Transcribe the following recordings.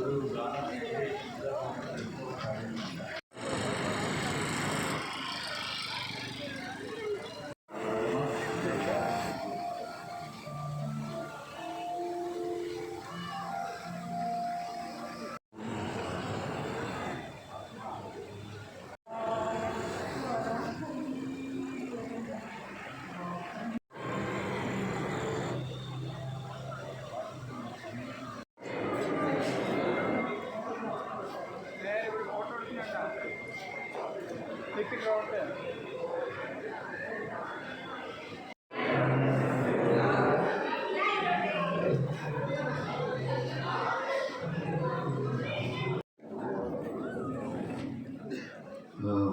ಬಂದಿದ್ದರು ആഹ്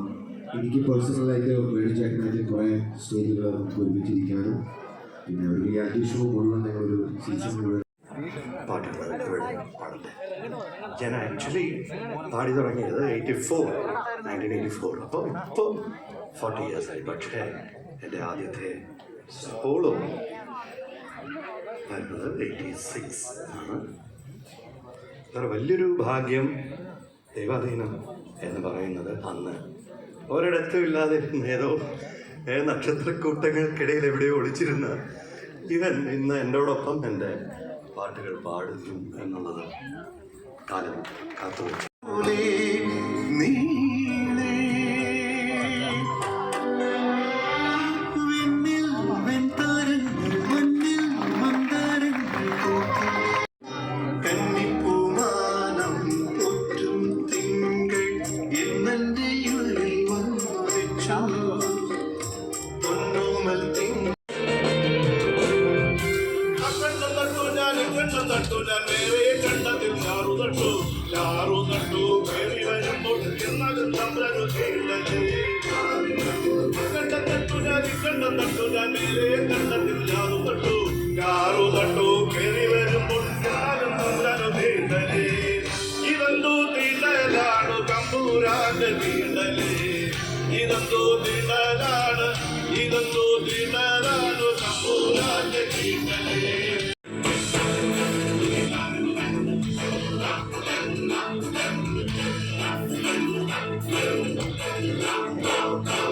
എനിക്ക് പേഴ്സണലായിട്ട് വേണിച്ചേട്ടനായിട്ട് കുറേ സ്റ്റേജുകൾ നമുക്ക് ഒരുമിച്ചിരിക്കാനും പിന്നെ ഒരു റിയാലിറ്റി ഷോ മുഴുവൻ ഞങ്ങളൊരു സീസൺ മുഴുവൻ പാട്ടുകൾ പാടട്ടെ ഞാൻ ആക്ച്വലി പാടി തുടങ്ങിയത് eighty four nineteen eighty four അപ്പോൾ ഇപ്പോൾ ഫോർട്ടി ഇയേഴ്സ് ആയി. പക്ഷേ എന്റെ ആദ്യത്തെ സോളോ വരുന്നത് എയ്റ്റി സിക്സ് ആണ്. വേറെ വലിയൊരു ഭാഗ്യം ദൈവാധീനം എന്ന് പറയുന്നത് അന്ന് ഒരിടത്തും ഇല്ലാതിരുന്ന ഏതോ ഏ നക്ഷത്രക്കൂട്ടങ്ങൾക്കിടയിൽ എവിടെയോ ഒളിച്ചിരുന്ന ഇവൻ ഇന്ന് എന്നോടൊപ്പം എന്റെ പാട്ടുകൾ പാടുന്നു എന്നുള്ളത് കാലം കാത്തു കന്നിപ്പൂമാനം ഒറ്റും കണ്ടു തട്ടു മേവയെ കണ്ടതിൽ ഞാറു തട്ടു. ഞാറു തട്ടു മേവി വരുമ്പോൾ എന്നാലും തമ്പ്രനു കേട്ടല്ലേ കണ്ട തട്ടു ഞാൻ കണ്ട തട്ടു ഞാൻ മേവയെ കണ്ടതിൽ ഞാറു തട്ടു. ഞാറു തട്ടു മേവി വരുമ്പോൾ എന്നാലും തമ്പ്രനു കേട്ടല്ലേ ഇതെന്തോ തീണ്ടലാണ് കമ്പൂരാന്റെ തീണ്ടലേ ഇതെന്തോ തീണ്ടലാണ് ഇതെന്തോ തീണ്ടലാണ് കമ്പൂരാന്റെ തീണ്ടലേ Yeah.